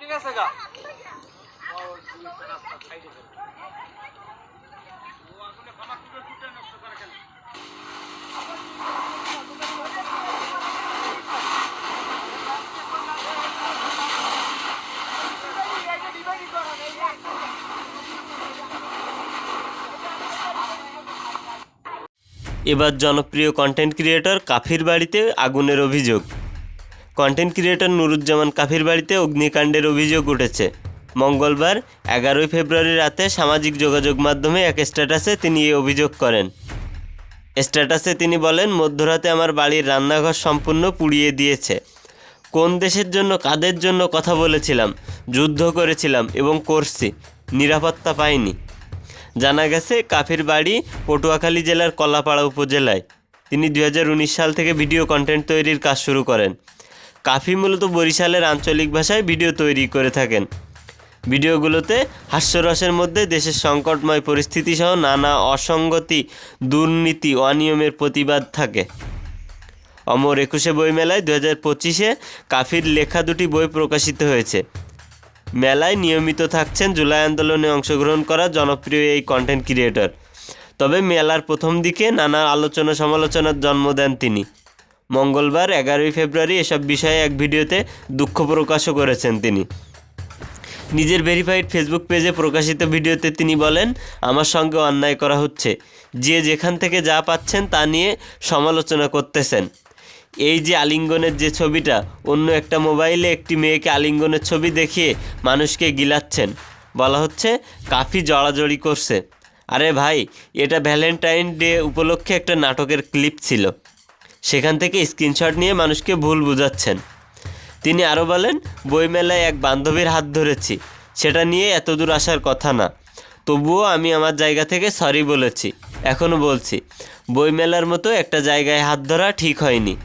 ঠিক আছে গা। এবার জনপ্রিয় কন্টেন্ট ক্রিয়েটর কাফির বাড়িতে আগুনের অভিযোগ। কন্টেন্ট ক্রিয়েটর নুরুজ্জামান কাফির বাড়িতে অগ্নিকাণ্ডের অভিযোগ উঠেছে। মঙ্গলবার, এগারোই ফেব্রুয়ারি রাতে সামাজিক যোগাযোগ মাধ্যমে এক স্ট্যাটাসে তিনি এই অভিযোগ করেন। স্ট্যাটাসে তিনি বলেন, মধ্যরাতে আমার বাড়ির রান্নাঘর সম্পূর্ণ পুড়িয়ে দিয়েছে। কোন দেশের জন্য কাদের জন্য কথা বলেছিলাম, যুদ্ধ করেছিলাম এবং করছি, নিরাপত্তা পাইনি। জানা গেছে, কাফির বাড়ি পটুয়াখালী জেলার কলাপাড়া উপজেলায়। তিনি দু হাজার উনিশ সাল থেকে ভিডিও কন্টেন্ট তৈরির কাজ শুরু করেন। কাফি মূলত বরিশালের আঞ্চলিক ভাষায় ভিডিও তৈরি করে থাকেন। ভিডিওগুলোতে হাস্যরসের মধ্যে দেশের সংকটময় পরিস্থিতি সহ নানা অসঙ্গতি, দুর্নীতি, অনিয়মের প্রতিবাদ থাকে। অমর একুশে বইমেলায় দু হাজার পঁচিশে কাফির লেখা দুটি বই প্রকাশিত হয়েছে। মেলায় নিয়মিত থাকছেন জুলাই আন্দোলনে অংশগ্রহণ করা জনপ্রিয় এই কন্টেন্ট ক্রিয়েটর তবে মেলার প্রথম দিকে নানা আলোচনা সমালোচনার জন্ম দেন তিনি। মঙ্গলবার, এগারোই ফেব্রুয়ারি এসব বিষয়ে এক ভিডিওতে দুঃখ প্রকাশও করেছেন তিনি। নিজের ভেরিফাইড ফেসবুক পেজে প্রকাশিত ভিডিওতে তিনি বলেন, আমার সঙ্গে অন্যায় করা হচ্ছে। যে যেখান থেকে যা পাচ্ছেন তা নিয়ে সমালোচনা করতেছেন। এই যে আলিঙ্গনের যে ছবিটা, অন্য একটা মোবাইলে একটি মেয়েকে আলিঙ্গনের ছবি দেখিয়ে মানুষকে গিলাচ্ছেন। বলা হচ্ছে, কাফি জড়াজড়ি করছে। আরে ভাই, এটা ভ্যালেন্টাইন ডে উপলক্ষে একটা নাটকের ক্লিপ ছিল। সেখান থেকে স্ক্রিনশট নিয়ে মানুষকে ভুল বুঝাচ্ছেন। তিনি আরও বলেন, বইমেলায় এক বান্ধবীর হাত ধরেছি। সেটা নিয়ে এত দূর আসার কথা না। তবুও আমি আমার জায়গা থেকে সরি বলেছি। এখনও বলছি, বইমেলার মতো একটা জায়গায় হাত ধরা ঠিক হয়নি।